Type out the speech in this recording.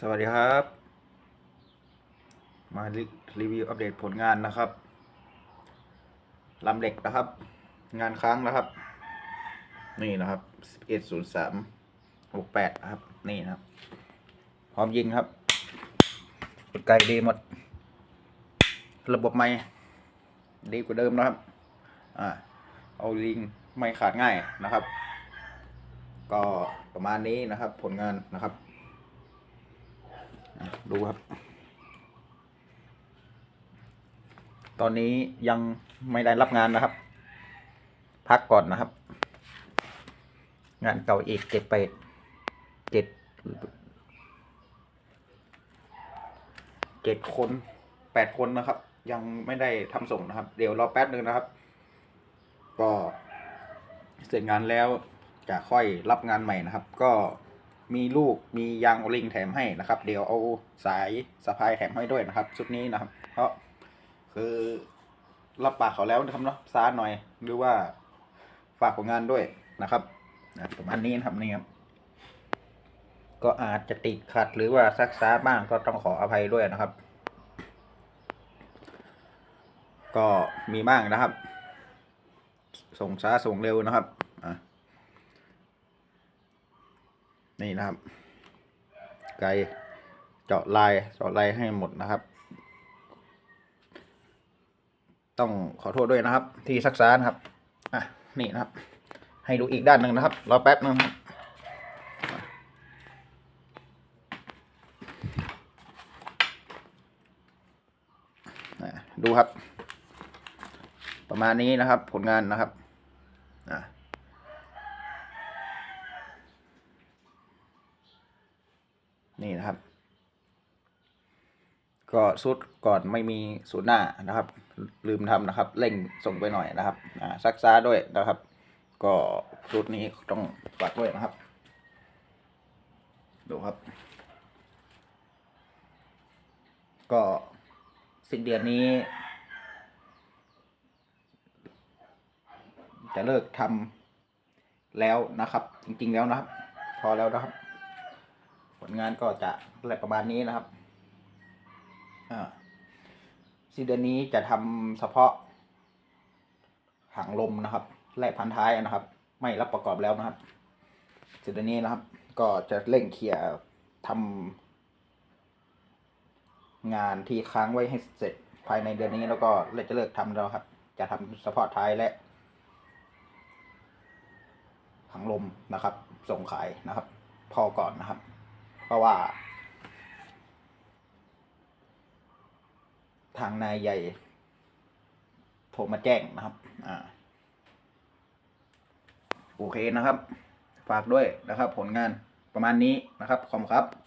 สวัสดีครับ มารีวิวอัปเดตผลงานนะครับลำเหล็กนะครับ งานค้างนะครับ นี่นะครับ11 0 3 6 8นะครับ นี่นะครับ พร้อมยิงครับกดไกลดีหมด ระบบไม่ดีกว่าเดิมนะครับ อ่า เอาลิงไม่ขาดง่ายนะครับ ก็ประมาณนี้นะครับ ผลงานนะครับ ดูครับ ตอนนี้ยังไม่ได้รับงานนะครับ พักก่อนนะครับ งานเก่าอีกเจ็ดไปดเจ็ดเจ็ดคนแปดคนนะครับ ยังไม่ได้ทำส่งนะครับ เดี๋ยวรอแป๊บหนึ่งนะครับก็เสร็จงานแล้วจะค่อยรับงานใหม่นะครับ ก็ มีลูกมียางโอลิงแถมให้นะครับ เดี๋ยวเอาสายสะพายแถมให้ด้วยนะครับ ชุดนี้นะครับ เพราะคือรับปากเขาแล้วนะครับเนาะซาหน่อยหรือว่าฝากผลงานด้วยนะครับนะประมาณนี้นะครับนี่ครับก็อาจจะติดขัดหรือว่าซักซ้าบ้างก็ต้องขออภัยด้วยนะครับ ก็มีบ้างนะครับ ส่งช้าส่งเร็วนะครับอะ นี่นะครับ ไกลเจาะลายเจาะลายให้หมดนะครับ ต้องขอโทษด้วยนะครับ ที่ซักซ้านะครับอะนี่นะครับ ให้ดูอีกด้านหนึ่งนะครับรอแป๊บนึงอะดูครับ ประมาณนี้นะครับ ผลงานนะครับอะ นี่นะครับ ก็สุดก่อนไม่มีสูตรหน้านะครับ ลืมทำนะครับเร่งส่งไปหน่อยนะครับอ่าซักซ้าด้วยนะครับ ก็สูตรนี้ต้องฝากด้วยนะครับ ดูครับ ก็สิ้นเดือนนี้จะเลิกทำแล้วนะครับ จริง ๆ แล้วนะครับ พอแล้วนะครับ ลงานก็จะอะไรประมาณนี้นะครับอ่าสิ้นเดือนนี้จะทำเฉพาะหางลมนะครับ และพันท้ายนะครับ ไม่รับประกอบแล้วนะครับสิ้นเดือนนี้นะครับ ก็จะเร่งเคลียร์ทำงานที่ค้างไว้ให้เสร็จภายในเดือนนี้แล้วก็เลยจะเลิกทำแล้วครับ จะทำเฉพาะท้ายและหางลมนะครับ ส่งขายนะครับ พอก่อนนะครับ เพราะว่า ทางนายใหญ่ โทรมาแจ้งนะครับ อ่า โอเคนะครับ ฝากด้วยนะครับ ผลงานประมาณนี้นะครับ ขอบคุณครับ